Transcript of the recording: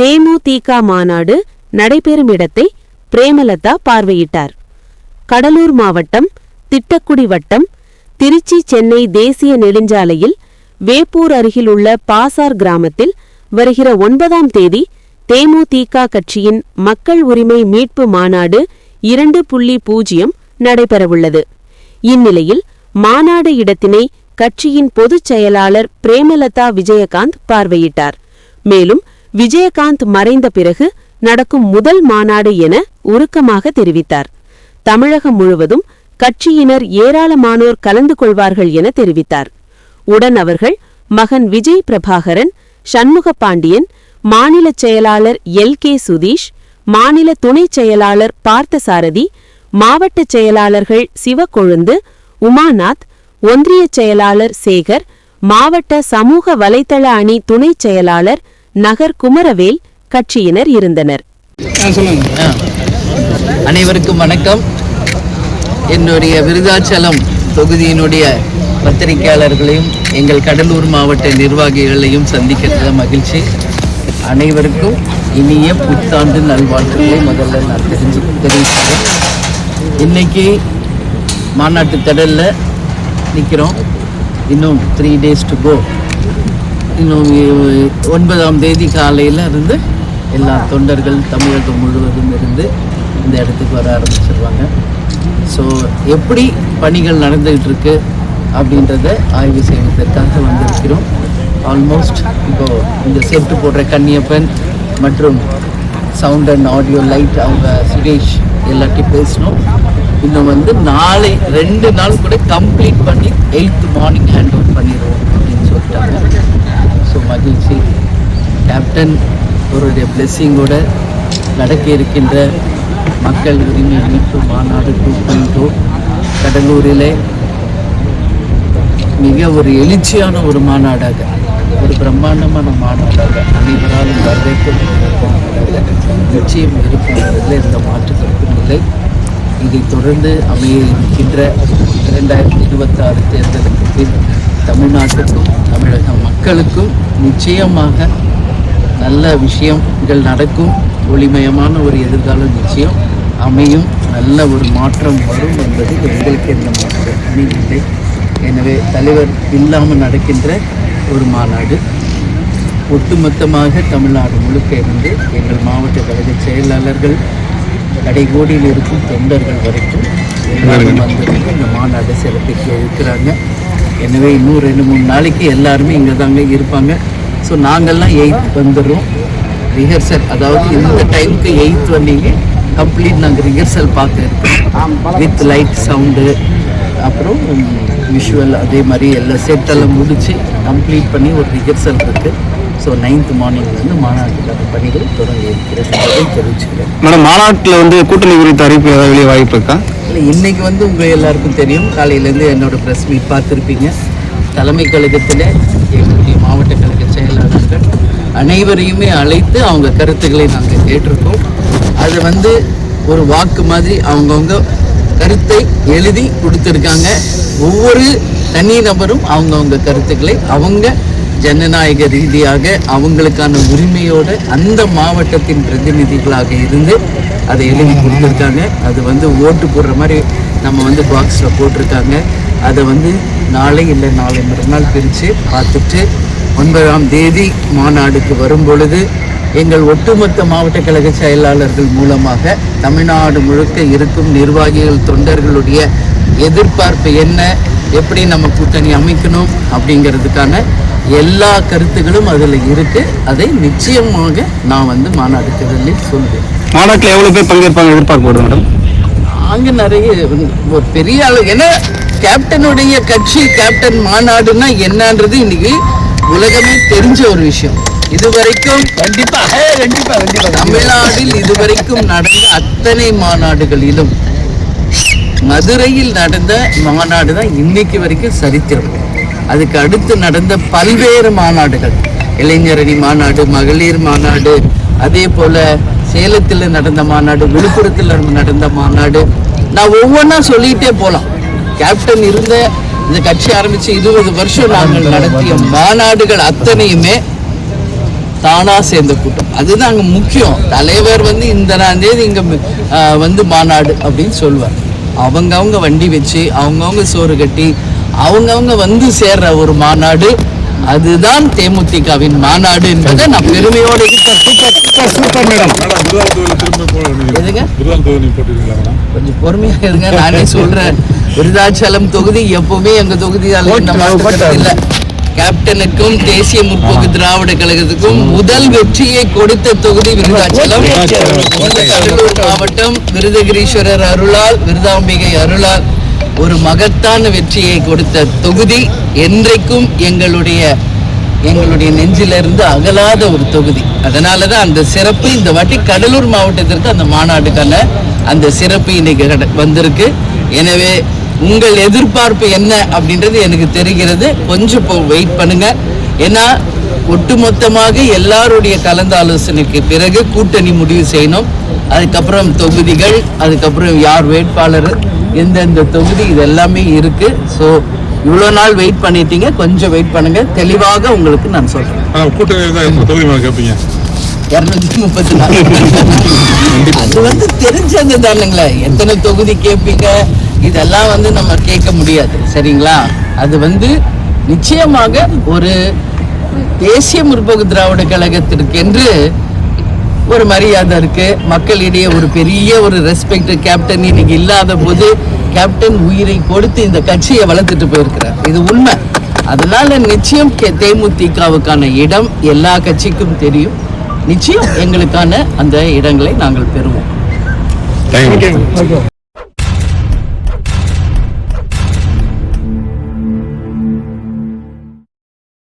தேமுதிக மாநாடு நடைபெறும் இடத்தை பிரேமலதா பார்வையிட்டார். கடலூர் மாவட்டம் திட்டக்குடி வட்டம் திருச்சி சென்னை தேசிய நெடுஞ்சாலையில் வேப்பூர் அருகிலுள்ள பாசார் கிராமத்தில் வருகிற ஒன்பதாம் தேதி தேமுதிக கட்சியின் மக்கள் உரிமை மீட்பு மாநாடு இரண்டு புள்ளி பூஜ்ஜியம் நடைபெறவுள்ளது. இந்நிலையில் மாநாடு இடத்தினை கட்சியின் பொதுச் செயலாளர் பிரேமலதா விஜயகாந்த் பார்வையிட்டார். மேலும் விஜயகாந்த் மறைந்த பிறகு நடக்கும் முதல் மாநாடு என உருக்கமாக தெரிவித்தார். தமிழகம் முழுவதும் கட்சியினர் ஏராளமானோர் கலந்து கொள்வார்கள் என தெரிவித்தார். உடன் அவர்கள் மகன் விஜய் பிரபாகரன் சண்முக பாண்டியன் மாநில செயலாளர் எல். கே. சுதீஷ் மாநில துணைச் செயலாளர் பார்த்தசாரதி மாவட்ட செயலாளர்கள் சிவக்கொழுந்து உமாநாத் ஒன்றிய செயலாளர் சேகர் மாவட்ட சமூக வலைத்தள அணி துணைச் செயலாளர் நகர் குமரவேல் கட்சியினர் இருந்தனர். ஆ. அனைவருக்கும் வணக்கம். என்னுடைய விருதாச்சலம் தொகுதியினுடைய பத்திரிகையாளர்களையும் எங்கள் கடலூர் மாவட்ட நிர்வாகிகளையும் சந்திக்கிறது மகிழ்ச்சி. அனைவருக்கும் இனிய புத்தாண்டு நல்வாழ்த்துக்களை முதல்ல நான் தெரிஞ்சு தெரிவிக்கிறேன். இன்னைக்கு மாநாட்டு திடலில் நிற்கிறோம் இன்னும் த்ரீ டேஸ் டு கோ இன்னும் ஒன்பதாம் தேதி காலையில் இருந்து எல்லா தொண்டர்கள் தமிழகம் முழுவதும் இருந்து இந்த இடத்துக்கு வர ஆரம்பிச்சிருவாங்க. ஸோ எப்படி பணிகள் நடந்துகிட்டு இருக்கு அப்படின்றத ஆய்வு செய்வதற்காக வந்திருக்கிறோம். ஆல்மோஸ்ட் இப்போ இந்த செட்டு போடுற கன்னியப்பன் மற்றும் சவுண்ட் அண்ட் ஆடியோ லைட் அவங்க சுரேஷ் எல்லாத்தையும் பேசணும். இன்னும் வந்து நாளை ரெண்டு நாள் கூட கம்ப்ளீட் பண்ணி எயித்து மார்னிங் ஹேண்ட் ஓவர் பண்ணிடுவோம். ஸோ மகிழ்ச்சி கேப்டன் அவருடைய பிளெஸ்ஸிங்கோட நடக்க இருக்கின்ற மக்கள் உரிமை மீட்பு மாநாடு டூ பாயிண்ட் டூ கடலூரிலே மிக ஒரு எழுச்சியான ஒரு மாநாடாக ஒரு பிரம்மாண்டமான மாநாடாக அனைவராலும் வரவேற்க நிச்சயம் இருக்கும் என்பதில் எந்த மாற்று கருத்தும் இல்லை. இதைத் தொடர்ந்து அமைய இருக்கின்ற இரண்டாயிரத்தி இருபத்தாறு தேர்தலுக்கு பின் தமிழ்நாட்டுக்கும் தமிழக மக்களுக்கும் நிச்சயமாக நல்ல விஷயங்கள் நடக்கும். ஒளிமயமான ஒரு எதிர்காலம் நிச்சயம். அமையும். நல்ல ஒரு மாற்றம் வரும் என்பது எங்களுக்கு எந்த மாற்றம் இல்லை எனவே தலைவர் இல்லாமல் நடக்கின்ற ஒரு மாநாடு. ஒட்டுமொத்தமாக தமிழ்நாடு முழுக்க இருந்து எங்கள் மாவட்ட கழக செயலாளர்கள் கடைகோடியில் இருக்கும் தொண்டர்கள் வரைக்கும் எல்லாரும் வந்து இந்த மாநாட்டை சிறப்பிக்க இருக்கிறாங்க. எனவே இன்னும் ரெண்டு மூணு நாளைக்கு எல்லாருமே இங்கே தாங்க இருப்பாங்க. ஸோ நாங்கள்லாம் எயித் வந்துடுறோம். ரிஹர்சல் அதாவது இந்த டைமுக்கு எயித் வந்தீங்க கம்ப்ளீட் நாங்கள் ரிஹர்சல் பார்க்க இருக்கோம். வித் லைட் சவுண்டு அப்புறம் விஷுவல் அதே மாதிரி எல்லா செட்டெல்லாம் முடித்து கம்ப்ளீட் பண்ணி ஒரு ரிஹர்சல் இருக்குது ஸோ நைன்த் மார்னிங்லேருந்து மாநாட்டுக்கான பணிகள் தொடங்கி இருக்கிறது. தெரிவிச்சுக்கிறேன். மேடம் மாநாட்டில் வந்து கூட்டணி குறித்த அறிவிப்பு ஏதாவது வெளியே வாய்ப்பு இருக்கா? இல்லை இன்றைக்கி வந்து உங்கள் எல்லாருக்கும் தெரியும். காலையிலேருந்து என்னோடய ப்ரெஸ் மீட் பார்த்துருப்பீங்க. தலைமை கழகத்தில் எங்களுடைய மாவட்ட கழக செயலாளர்கள் அனைவரையுமே அழைத்து அவங்க கருத்துக்களை நாங்கள் கேட்டிருக்கோம். அது வந்து ஒரு வாக்கு மாதிரி அவங்கவுங்க கருத்தை எழுதி கொடுத்துருக்காங்க. ஒவ்வொரு தனி நபரும் அவங்கவுங்க கருத்துக்களை அவங்க ஜனநாயக ரீதியாக அவங்களுக்கான உரிமையோடு அந்த மாவட்டத்தின் பிரதிநிதிகளாக இருந்து அதை எழுதி கொடுத்துருக்காங்க. அது வந்து ஓட்டு போடுற மாதிரி நம்ம வந்து பாக்ஸில் போட்டிருக்காங்க. அதை வந்து நாளை இல்லை நாளை மறுநாள் பிரித்து பார்த்துட்டு ஒன்பதாம் தேதி மாநாடுக்கு வரும் பொழுது எங்கள் ஒட்டுமொத்த மாவட்ட கழக செயலாளர்கள் மூலமாக தமிழ்நாடு முழுக்க இருக்கும் நிர்வாகிகள் தொண்டர்களுடைய எதிர்பார்ப்பு என்ன எப்படி நம்ம கூட்டணி அமைக்கணும் அப்படிங்கிறதுக்கான எல்லா கருத்துகளும் அதில் இருக்கு. அதை நிச்சயமாக நான் வந்து மாநாடு திடலில் சொல்வேன். மாநாட்டில் எவ்வளோ பேர் பங்கேற்பாங்க எதிர்பார்க்கப்படுது மேடம்? அங்கே நிறைய ஒரு பெரிய அளவு ஏன்னா கேப்டனுடைய கட்சி கேப்டன் மாநாடுன்னா என்னன்றது இன்னைக்கு உலகமே தெரிஞ்ச ஒரு விஷயம். இதுவரைக்கும் கண்டிப்பா கண்டிப்பா கண்டிப்பா. தமிழ்நாட்டில் இதுவரைக்கும் நடந்த அத்தனை மாநாடுகளிலும் மதுரையில் நடந்த மாநாடு தான் இன்னைக்கு வரைக்கும் சரித்திரம். அதுக்கு அடுத்து நடந்த பல்வேறு மாநாடுகள். இளைஞரணி மாநாடு மகளிர் மாநாடு அதே போல சேலத்தில் நடந்த மாநாடு விழுப்புரத்தில் நடந்த மாநாடு. நான் ஒவ்வொன்றா சொல்லிட்டே போகலாம் கேப்டன் இருந்த இந்த கட்சி ஆரம்பிச்சு இருபது வருஷம் நாங்கள் நடத்திய மாநாடுகள் அத்தனையுமே தானா சேர்ந்த கூட்டம். அதுதான் அங்க முக்கியம். தலைவர் வந்து இந்த நாள் தேதி இங்க ஆஹ், வந்து மாநாடு அப்படின்னு சொல்லுவார் அவங்கவங்க வண்டி வச்சு அவங்கவுங்க சோறு கட்டி அவங்கவங்க வந்து சேர்ற ஒரு மாநாடு அதுதான் தேமுதிகவின் மாநாடு என்பதை நான் பெருமையோடு சூப்பர் மேடம். கொஞ்சம் பொறுமையா இருங்க நானே சொல்றேன். விருதாச்சலம் தொகுதி எப்பவுமே எங்க தொகுதி இல்ல. கேப்டனுக்கும் தேசிய முற்போக்கு திராவிட கழகத்துக்கும் முதல் வெற்றியை கொடுத்த தொகுதி விருதாச்சலம். கடலூர் மாவட்டம் விருதகிரீஸ்வரர் அருளால் விருதாம்பிகை அருளால் ஒரு மகத்தான வெற்றியை கொடுத்த தொகுதி என்றைக்கும் எங்களுடைய எங்களுடைய நெஞ்சிலிருந்து அகலாத ஒரு தொகுதி. அதனால தான் அந்த சிறப்பு இந்த வாட்டி கடலூர் மாவட்டத்திற்கு அந்த மாநாட்டுக்கான அந்த சிறப்பு இன்னைக்கு கட- வந்திருக்கு. எனவே உங்கள் எதிர்பார்ப்பு என்ன அப்படின்றது எனக்கு தெரிகிறது. கொஞ்சம் இப்போ வெயிட் பண்ணுங்க. ஏன்னா ஒட்டுமொத்தமாக எல்லாருடைய கலந்து ஆலோசனைக்கு பிறகு கூட்டணி முடிவு செய்யணும். அதுக்கப்புறம் தொகுதிகள் அதுக்கப்புறம் யார் வேட்பாளர் எந்தெந்த தொகுதி இது எல்லாமே இருக்கு. ஸோ இவ்வளோ நாள் வெயிட் பண்ணிட்டீங்க. கொஞ்சம் வெயிட் பண்ணுங்க. தெளிவாக உங்களுக்கு நான் கூட்டணி மேல கேட்பீங்க இருநூத்தி முப்பத்தி நாலு. அது வந்து தெரிஞ்சது தானுங்களே. எத்தனை தொகுதி கேட்பீங்க இதெல்லாம் வந்து நம்ம கேட்க முடியாது. சரிங்களா? அது வந்து நிச்சயமாக ஒரு தேசிய முற்போக்கு திராவிட கழகத்திற்கென்று ஒரு மரியாதை இருக்கு. மக்களிடையே ஒரு பெரிய ஒரு ரெஸ்பெக்ட் கேப்டன் இன்னைக்கு இல்லாத போது கேப்டன் உயிரை கொடுத்து இந்த கட்சியை வளர்த்துட்டு போயிருக்கிறார். இது உண்மை. அதனால நிச்சயம் கே- தேமுதிகவுக்கான இடம் எல்லா கட்சிக்கும் தெரியும். நிச்சயம் எங்களுக்கான அந்த இடங்களை நாங்கள் பெறுவோம்.